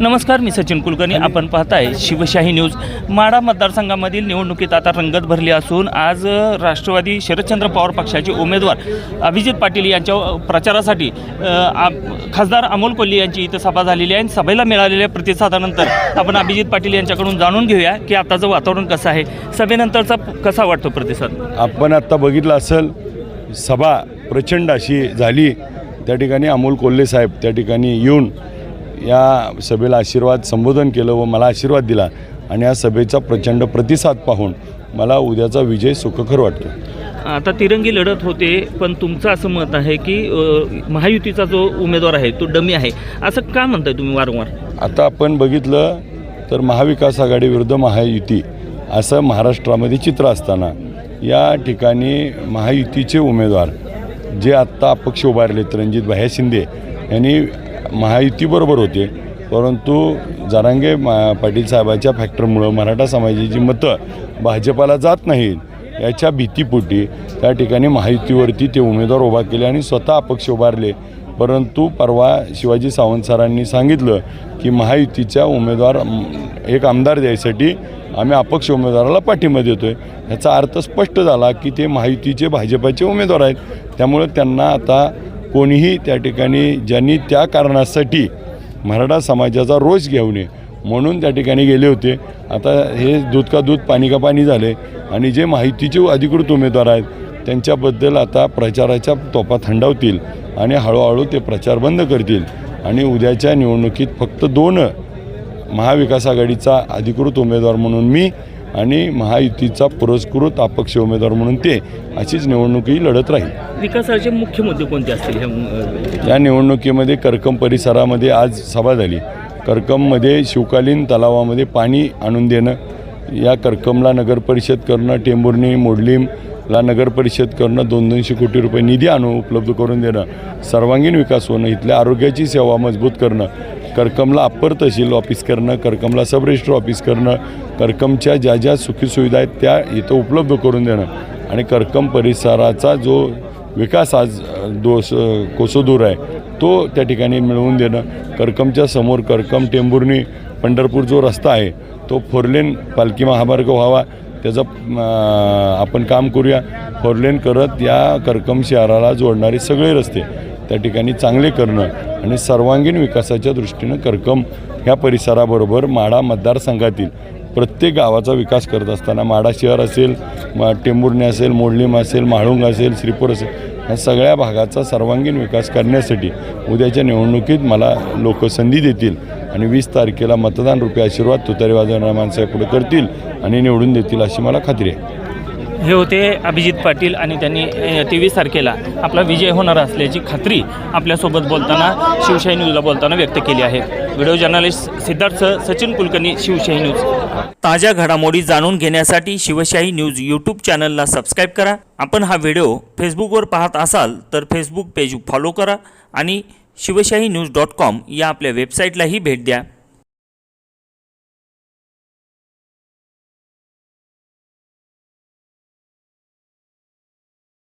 नमस्कार मी सचिन कुलकर्णी. आपण पाहताय शिवशाही न्यूज. माडा मतदारसंघामधील निवडणुकीत आता रंगत भरली असून आज राष्ट्रवादी शरदचंद्र पवार पक्षाचे उमेदवार अभिजित पाटील यांच्या प्रचारासाठी खासदार अमोल कोल्हे यांची इथं सभा झालेली आहे. आणि सभेला मिळालेल्या प्रतिसादानंतर आपण अभिजित पाटील यांच्याकडून जाणून घेऊया की आताचं वातावरण कसं आहे. सभेनंतरचा कसा वाटतो प्रतिसाद? आपण आत्ता बघितलं असेल सभा प्रचंड अशी झाली. त्या ठिकाणी अमोल कोल्हे साहेब त्या ठिकाणी येऊन या सभेला आशीर्वाद संबोधन केलं व मला आशीर्वाद दिला आणि या सभेचा प्रचंड प्रतिसाद पाहून मला उद्याचा विजय सुखकर वाटतो. आता तिरंगी लढत होते पण तुमचं असं मत आहे की महायुतीचा जो उमेदवार आहे तो डमी आहे. असं का म्हणताय तुम्ही वारंवार? आता आपण बघितलं तर महाविकास आघाडी विरुद्ध महायुती असं महाराष्ट्रामध्ये चित्र असताना या ठिकाणी महायुतीचे उमेदवार जे आत्ता अपक्ष उभारलेत रणजित भाया शिंदे यांनी महायुतीबरोबर होते. परंतु जारांगे मा पाटील साहेबाच्या फॅक्टरमुळं मराठा समाजाची मतं भाजपाला जात नाहीत. याच्या भीतीपोटी त्या ठिकाणी महायुतीवरती ते उमेदवार उभा केले आणि स्वतः अपक्ष उभारले. परंतु परवा शिवाजी सावंत सरांनी सांगितलं की महायुतीच्या उमेदवार एक आमदार द्यायसाठी आम्ही अपक्ष उमेदवाराला पाठिंबा देतो आहे ह्याचा अर्थ स्पष्ट झाला की ते महायुतीचे भाजपाचे उमेदवार आहेत. त्यामुळे त्यांना आता कोणीही त्या ठिकाणी ज्यांनी त्या कारणासाठी मराठा समाजाचा रोष घेऊ नये म्हणून त्या ठिकाणी गेले होते. आता हे दूध का दूध पाणी का पाणी झाले. आणि जे माहितीचे अधिकृत उमेदवार आहेत त्यांच्याबद्दल आता प्रचाराच्या तोफा थंडावतील आणि हळूहळू ते प्रचार बंद करतील. आणि उद्याच्या निवडणुकीत फक्त दोन महाविकास आघाडीचा अधिकृत उमेदवार म्हणून मी आणि महायुतीचा पुरस्कृत अपक्ष उमेदवार म्हणून ते अशीच निवडणुकी लढत राहील. विकासाचे मुख्य मुद्दे कोणते असतील या निवडणुकीमध्ये करकम परिसरामध्ये आज सभा झाली. करकममध्ये शिवकालीन तलावामध्ये पाणी आणून देणं या करकमला नगर परिषद करणं टेंभुर्णी मोडलीमला नगर परिषद करणं दोन दोनशे कोटी रुपये निधी आणून उपलब्ध करून देणं सर्वांगीण विकास होणं इथल्या आरोग्याची सेवा मजबूत करणं करकमला अप्पर तहसील ऑफिस करणं करकमला सब रजिस्टर ऑफिस करणं करकमच्या ज्या ज्या सुखीसुविधा आहेत त्या इथं उपलब्ध करून देणं आणि करकम परिसराचा जो विकास आज दोस कोसोदूर आहे तो त्या ठिकाणी मिळवून देणं. करकमच्या समोर करकम टेंभुर्णी पंढरपूर जो रस्ता आहे तो फोरलेन पालखी महामार्ग व्हावा त्याचं आपण काम करूया. फोरलेन करत या करकम शहराला जोडणारे सगळे रस्ते त्या ठिकाणी चांगले करणं आणि सर्वांगीण विकासाच्या दृष्टीनं करकम ह्या परिसराबरोबर माडा मतदारसंघातील प्रत्येक गावाचा विकास करत असताना माडा शहर असेल मा टेंभुर्णी असेल मोडलीम असेल म्हाळुंग असेल श्रीपूर असेल ह्या सगळ्या भागाचा सर्वांगीण विकास करण्यासाठी उद्याच्या निवडणुकीत मला लोक संधी देतील आणि वीस तारखेला मतदान रुपये आशीर्वाद तुतारी वाजवणाऱ्या माणसं पुढे करतील आणि निवडून देतील अशी मला खात्री आहे. हे होते अभिजित पाटील आणि त्यांनी तेवीस तारखेला आपला विजय होणार असल्याची खात्री आपल्यासोबत बोलताना शिवशाही न्यूजला बोलताना व्यक्त केली आहे. Video journalist Siddharth Sachin Kulkarni Shivshahi news. ताज्या घडामोडी जाणून घेण्यासाठी शिवशाही न्यूज यूट्यूब चॅनलला सबस्क्राईब करा. आपण हा व्हिडिओ फेसबुकवर पाहत असाल तर फेसबुक पेज फॉलो करा आणि शिवशाही न्यूज डॉट कॉम या आपल्या वेबसाईटलाही भेट द्या.